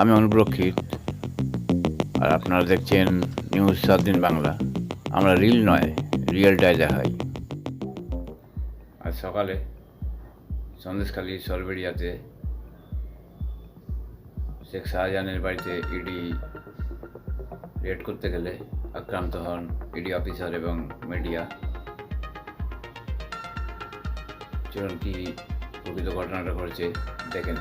আমি অনুপ্রক্ষিত আর আপনারা দেখছেন নিউজ সাত দিন বাংলা। আমরা রিল নয়, রিয়েলটাই দেখাই। আজ সকালে সন্দেশখালী সলবেড়িয়াতে শেখ শাহজাহানের বাড়িতে ইডি রেড করতে গেলে আক্রান্ত হন ইডি অফিসার এবং মিডিয়া। চলুন কি প্রকৃত ঘটনাটা ঘটেছে। দেখে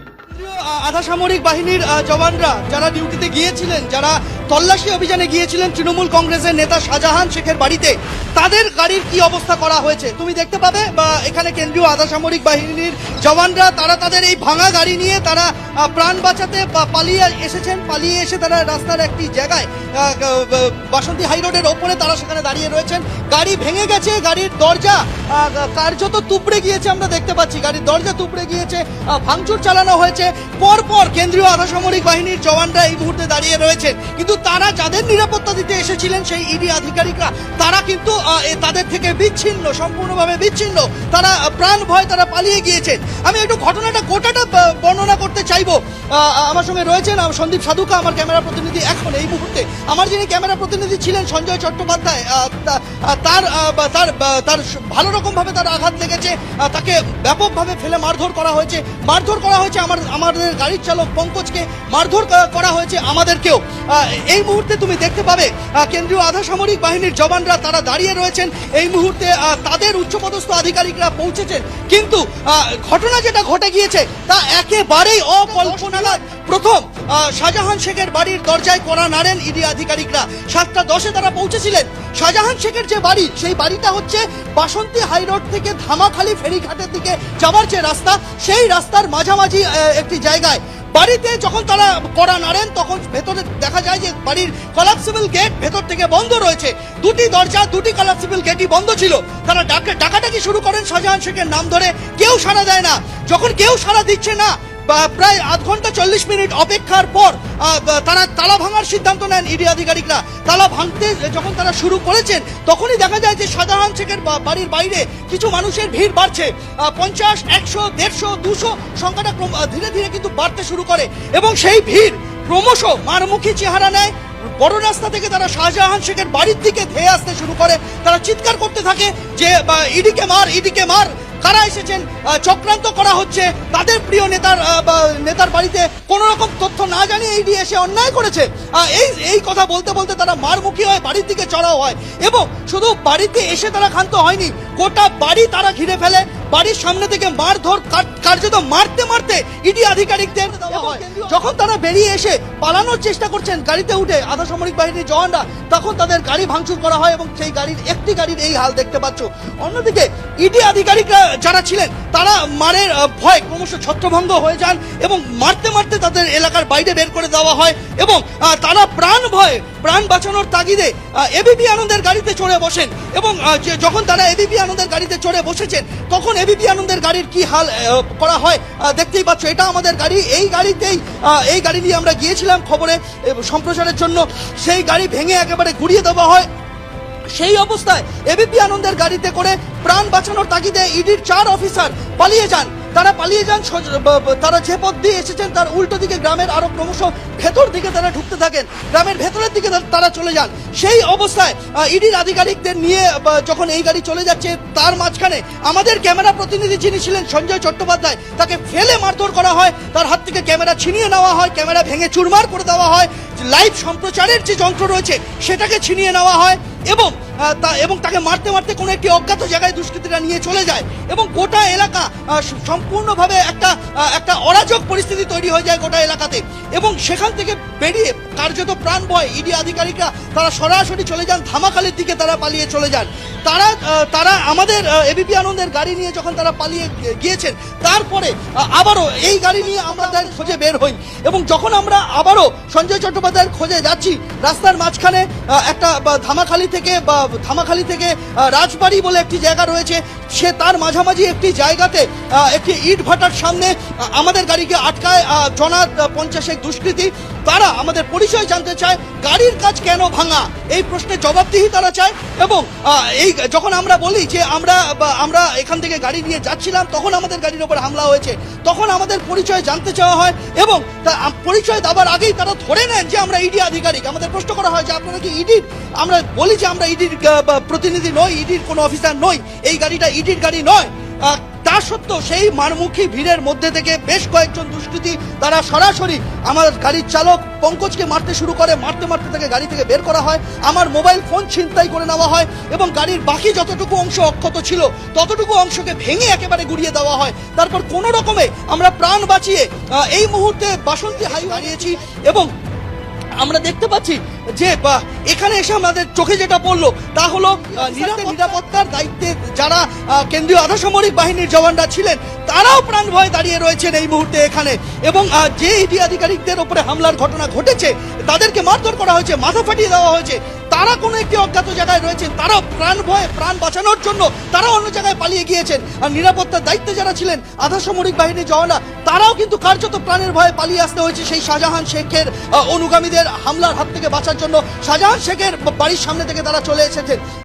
আ- আধা সামরিক বাহিনীর জওয়ানরা যারা ডিউটিতে গিয়েছিলেন যারা তল্লাশি অভিযানে গিয়েছিলেন তৃণমূল কংগ্রেসের নেতা শাহজাহান শেখের বাড়িতে তাদের গাড়ির কি অবস্থা করা হয়েছে? তুমি দেখতে পাবে বা এখানে কেন্দ্রীয় আধা সামরিক বাহিনীর জওয়ানরা তারা তাদের এই ভাঙা গাড়ি নিয়ে তারা প্রাণ বাঁচাতে পালিয়ে এসেছেন পালিয়ে এসে তারা রাস্তার একটি জায়গায় বাসন্তী হাই রোডের ওপরে তারা সেখানে দাঁড়িয়ে রয়েছেন। গাড়ি ভেঙে গেছে গাড়ির দরজা কার্যত তুবড়ে গিয়েছে আমরা দেখতে পাচ্ছি। গাড়ির দরজা তুপড়ে গিয়েছে আ, ভাঙচুর চালানো হয়েছে। পরপর কেন্দ্রীয় আধাসামরিক বাহিনীর জওয়ানরা এই মুহূর্তে দাঁড়িয়ে রয়েছে। কিন্তু তারা যাদের নিরাপত্তা দিতে এসেছিলেন সেই ইডি আধিকারিকরা, তারা কিন্তু তাদের থেকে বিচ্ছিন্ন, সম্পূর্ণভাবে বিচ্ছিন্ন। তারা, প্রাণ ভয় তারা পালিয়ে গিয়েছেন। আমি একটু ঘটনাটা গোটাটা বর্ণনা করতে চাইব। আমার সঙ্গে রয়েছেন সন্দীপ সাধুকা, আমার ক্যামেরা প্রতিনিধি এখন এই মুহূর্তে। আমার যিনি ক্যামেরা প্রতিনিধি ছিলেন সঞ্জয় চট্টোপাধ্যায় তার তার তার ভালো রকম ভাবে তার আঘাত লেগেছে তাকে ব্যাপকভাবে ফেলে মারধর করা হয়েছে। মারধর করা হয়েছে আমার, আমাদের গাড়ির চালক পঙ্কজকে, মারধর করা হয়েছে আমাদেরকেও। এই মুহূর্তে তুমি দেখতে পাবে কেন্দ্রীয় আধা সামরিক বাহিনীর জওয়ানরা তারা দাঁড়িয়ে রয়েছেন। এই মুহূর্তে তাদের উচ্চপদস্থ আধিকারিকরা পৌঁছেছেন। কিন্তু ঘটনা যেটা ঘটে গিয়েছে, তা একেবারেই অকল্পনালার প্রথম শাহজাহান শেখের বাড়ির দরজায় করা নাড়েন ইডি আধিকারিকরা। সাতটা দশে তারা পৌঁছেছিলেন। শাহজাহান শেখের যে বাড়ি, সেই বাড়িটা হচ্ছে বাসন্তী হাই রোড থেকে ধামাখালি ফেরিঘাটের দিকে যাওয়ার যে রাস্তা, সেই রাস্তার মাঝামাঝি একটি জায়গায়। বাড়িতে যখন তারা কড়া নাড়েন, তখন ভেতরে দেখা যায় যে বাড়ির কলাপসিবল গেট ভেতর থেকে বন্ধ রয়েছে। দুটি দরজা, দুটি কলাপসিবল গেটই বন্ধ ছিল। তারা ডাকা ডাকাডাকি শুরু করেন শাহজাহান শেখের নাম ধরে। কেউ সাড়া দেয় না। যখন কেউ সাড়া দিচ্ছে না প্রায় আধ ঘণ্টা চল্লিশ মিনিট অপেক্ষার পর তারা তালা ভাঙার সিদ্ধান্ত নেন ইডি আধিকারিকরা। তালা ভাঙতে যখন তারা শুরু করেছেন, তখনই দেখা যায় যে শাহজাহান শেখের বাড়ির বাইরে কিছু মানুষের ভিড় বাড়ছে। পঞ্চাশ, একশো, দেড়শো, দুশো সংখ্যাটা ধীরে ধীরে কিন্তু বাড়তে শুরু করে এবং সেই ভিড় ক্রমশ মারমুখী চেহারা নেয়। বড় রাস্তা থেকে তারা শাহজাহান শেখের বাড়ির দিকে ধেয়ে আসতে শুরু করে। তারা চিৎকার করতে থাকে যে ইডিকে মার ইডিকে মার। কারা এসেছেন চক্রান্ত করা হচ্ছে, তাদের প্রিয় নেতার নেতার বাড়িতে কোন রকম তথ্য না জানিয়ে ইডি এসে অন্যায় করেছে। এই এই কথা বলতে বলতে তারা মারমুখী হয় বাড়ির দিকে চড়াও হয়। এবং শুধু বাড়িতে এসে তারা ক্ষান্ত হয়নি, গোটা বাড়ি তারা ঘিরে ফেলে বাড়ির সামনে থেকে মারধর কার- কার্যত মারতে মারতে ইডি আধিকারিকদের যখন তারা বেরিয়ে এসে পালানোর চেষ্টা করছেন গাড়িতে উঠে আধা সামরিক বাহিনীর জওয়ানরা তখন তাদের গাড়ি ভাঙচুর করা হয় এবং সেই গাড়ির একটি গাড়ির এই হাল দেখতে পাচ্ছ। অন্যদিকে ইডি আধিকারিকরা যারা ছিলেন তারা মারের ভয় ক্রমশ ছত্রভঙ্গ হয়ে যান এবং মারতে মারতে তাদের এলাকার বাইরে বের করে দেওয়া হয় এবং তারা প্রাণ ভয়ে প্রাণ বাঁচানোর তাগিদে এবিপি আনন্দের গাড়িতে চড়ে বসেন এবং যে- যখন তারা এবিপি আনন্দের গাড়িতে চড়ে বসেছেন তখন এবিপি আনন্দের গাড়ির কি হাল করা হয় দেখতেই পাচ্ছ, এটা আমাদের গাড়ি। এই গাড়িতেই এই গাড়ি নিয়ে আমরা গিয়েছিলাম খবরে সম্প্রচারের জন্য। সেই গাড়ি ভেঙে একেবারে ঘুরিয়ে দেওয়া হয়। সেই অবস্থায় এবিপি আনন্দের গাড়িতে করে প্রাণ বাঁচানোর তাগিদে ইডির চার অফিসার পালিয়ে যান। তারা পালিয়ে যান তারা যে পথ দিয়ে এসেছেন তার উল্টো দিকে গ্রামের আরও ক্রমশ ভেতর দিকে তারা ঢুকতে থাকেন। গ্রামের ভেতরের দিকে তারা চলে যান। সেই অবস্থায় ইডির আধিকারিকদের নিয়ে যখন এই গাড়ি চলে যাচ্ছে, তার মাঝখানে আমাদের ক্যামেরা প্রতিনিধি যিনি ছিলেন, সঞ্জয় চট্টোপাধ্যায়, তাকে ফেলে মারধর করা হয়। তার হাত থেকে ক্যামেরা ছিনিয়ে নেওয়া হয়, ক্যামেরা ভেঙে চুরমার করে দেওয়া হয়। লাইভ সম্প্রচারের যে যন্ত্র রয়েছে, সেটাকে ছিনিয়ে নেওয়া হয়। এবং তা- এবং তাকে মারতে মারতে কোনো একটি অজ্ঞাত জায়গায় দুষ্কৃতীরা নিয়ে চলে যায় এবং গোটা এলাকা সম্পূর্ণভাবে একটা একটা অরাজক পরিস্থিতি তৈরি হয়ে যায় গোটা এলাকাতে এবং সেখান থেকে বেরিয়ে কার্যত প্রাণ ভয় ইডি আধিকারিকরা তারা সরাসরি চলে যান ধামাখালির দিকে তারা পালিয়ে চলে যান। তারা তারা আমাদের এবিপি আনন্দের গাড়ি নিয়ে যখন তারা পালিয়ে গিয়েছেন, তারপরে আবারও এই গাড়ি নিয়ে আমরা তার খোঁজে বের হই এবং যখন আমরা আবারও সঞ্জয় চট্টোপাধ্যায়ের খোঁজে যাচ্ছি, রাস্তার মাঝখানে একটা ধামাখালি থেকে বা, ধামাখালি থেকে রাজবাড়ি বলে একটি জায়গা রয়েছে সে তার মাঝামাঝি একটি জায়গাতে একটি ইট ভাটার সামনে আমাদের গাড়িকে আটকায় জনা পঞ্চাশেক দুষ্কৃতী। তারা আমাদের পরিচয় জানতে চায়, গাড়ির কাজ কেন ভাঙা? এই প্রশ্নের জবাবদিহি তারা চায় এবং এই যখন আমরা বলি যে আমরা আমরা এখান থেকে গাড়ি নিয়ে যাচ্ছিলাম, তখন আমাদের গাড়ির ওপর হামলা হয়েছে। তখন আমাদের পরিচয় জানতে চাওয়া হয় এবং পরিচয় দেওয়ার আগেই তারা ধরে নেন যে আমরা ইডি আধিকারিক। আমাদের প্রশ্ন করা হয় যে আপনারা কি ইডির? আমরা বলি যে আমরা ইডির প্রতিনিধি নই, ইডির কোনো অফিসার নই। এই গাড়িটা ইডির গাড়ি নয়। তা সত্ত্বেও সেই মারমুখী ভিড়ের মধ্যে থেকে বেশ কয়েকজন দুষ্কৃতী তারা সরাসরি আমার গাড়ির চালক পঙ্কজকে মারতে শুরু করে, মারতে মারতে তাকে গাড়ি থেকে বের করা হয়। আমার মোবাইল ফোন ছিনতাই করে নেওয়া হয় এবং গাড়ির বাকি যতটুকু অংশ অক্ষত ছিল, ততটুকু অংশকে ভেঙে একেবারে গুড়িয়ে দেওয়া হয়। তারপর কোনো রকমে আমরা প্রাণ বাঁচিয়ে এই মুহূর্তে বাসন্তী হাই দাঁড়িয়েছি এবং আমরা দেখতে পাচ্ছি যে এখানে এসে আমাদের চোখে যেটা পড়ল তা হলো নিরাপত্তার দায়িত্বে যারা কেন্দ্রীয় আধাসামরিক বাহিনীর জওয়ানরা ছিলেন তারাও প্রাণ ভয়ে দাঁড়িয়ে রয়েছেন এই মুহূর্তে এখানে। এবং যে ইডি আধিকারিকদের ওপরে হামলার ঘটনা ঘটেছে তাদেরকে মারধর করা হয়েছে মাথা ফাটিয়ে দেওয়া হয়েছে। তারা কোনো একটি অজ্ঞাত জায়গায় রয়েছেন, তারাও প্রাণ ভয়ে প্রাণ বাঁচানোর জন্য তারা অন্য জায়গায় পালিয়ে গিয়েছেন। আর নিরাপত্তার দায়িত্বে যারা ছিলেন আধা সামরিক বাহিনীর জওয়ানা তারাও কিন্তু কার্যত প্রাণের ভয়ে পালিয়ে আসতে হয়েছে সেই শাহজাহান শেখের অনুগামীদের হামলার হাত থেকে বাঁচার জন্য। শাহজাহান শেখের বাড়ির সামনে থেকে তারা চলে এসেছেন।